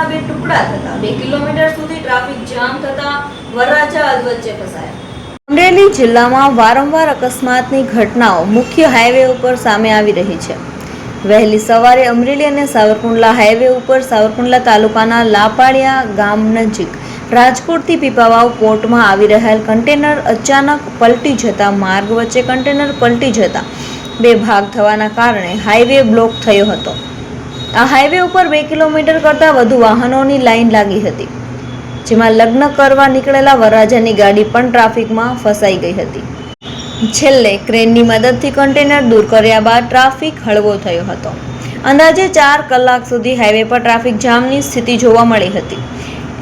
વાહનોના બે ટુકડા થતા. બે કિલોમીટર સુધી ટ્રાફિક જામ થતા વરરાજા અધવચ્ચે ફસાયા. અમરેલી જિલ્લામાં વારંવાર અકસ્માતની ઘટનાઓ મુખ્ય હાઈવે ઉપર સામે આવી રહી છે. વહેલી સવારે અમરેલી અને સાવરકુંડલા હાઈવે ઉપર સાવરકુંડલા તાલુકાના લાપાડિયા ગામ નજીક રાજકોટથી પીપાવાવ પોર્ટમાં આવી રહેલ કન્ટેનર અચાનક પલટી જતા માર્ગ વચ્ચે કન્ટેનર પલટી જતા બે ભાગ થવાના કારણે હાઈવે બ્લોક થયો હતો. આ હાઈવે ઉપર બે કિલોમીટર કરતાં વધુ વાહનોની લાઇન લાગી હતી, જેમાં લગ્ન કરવા નીકળેલા વરરાજાની ગાડી પણ ટ્રાફિકમાં ફસાઈ ગઈ હતી. છેલ્લે ક્રેનની મદદથી કન્ટેનર દૂર કર્યા બાદ ટ્રાફિક હળવો થયો હતો. અંદાજે ચાર કલાક સુધી હાઈવે પર ટ્રાફિક જામની સ્થિતિ જોવા મળી હતી.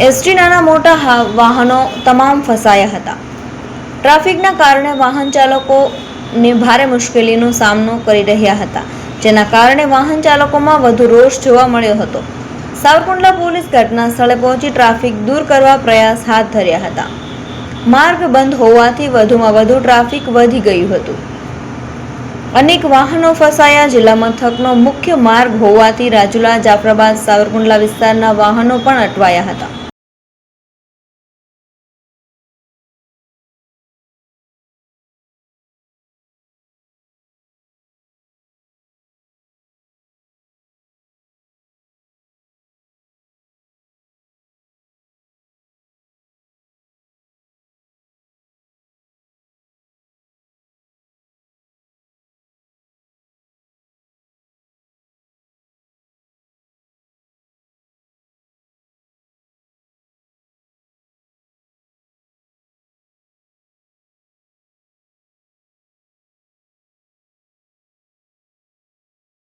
એસટી નાના મોટા વાહનો તમામ ફસાયા હતા. ટ્રાફિકના કારણે વાહન ચાલકોને ભારે મુશ્કેલીનો સામનો કરી રહ્યા હતા. જેના કારણે વાહન ચાલકોમાં વધુ રોષ જોવા મળ્યો હતો. સાવરકુંડલા પોલીસ ઘટના સ્થળે પહોંચી ટ્રાફિક દૂર કરવા પ્રયાસ હાથ ધર્યા હતા. માર્ગ બંધ હોવાથી વધુમાં વધુ ટ્રાફિક વધી ગયું હતું. અનેક વાહનો ફસાયા જિલ્લા મથકનો મુખ્ય માર્ગ હોવાથી રાજુલા, જાફરાબાદ, સાવરકુંડલા વિસ્તારના વાહનો પણ અટવાયા હતા.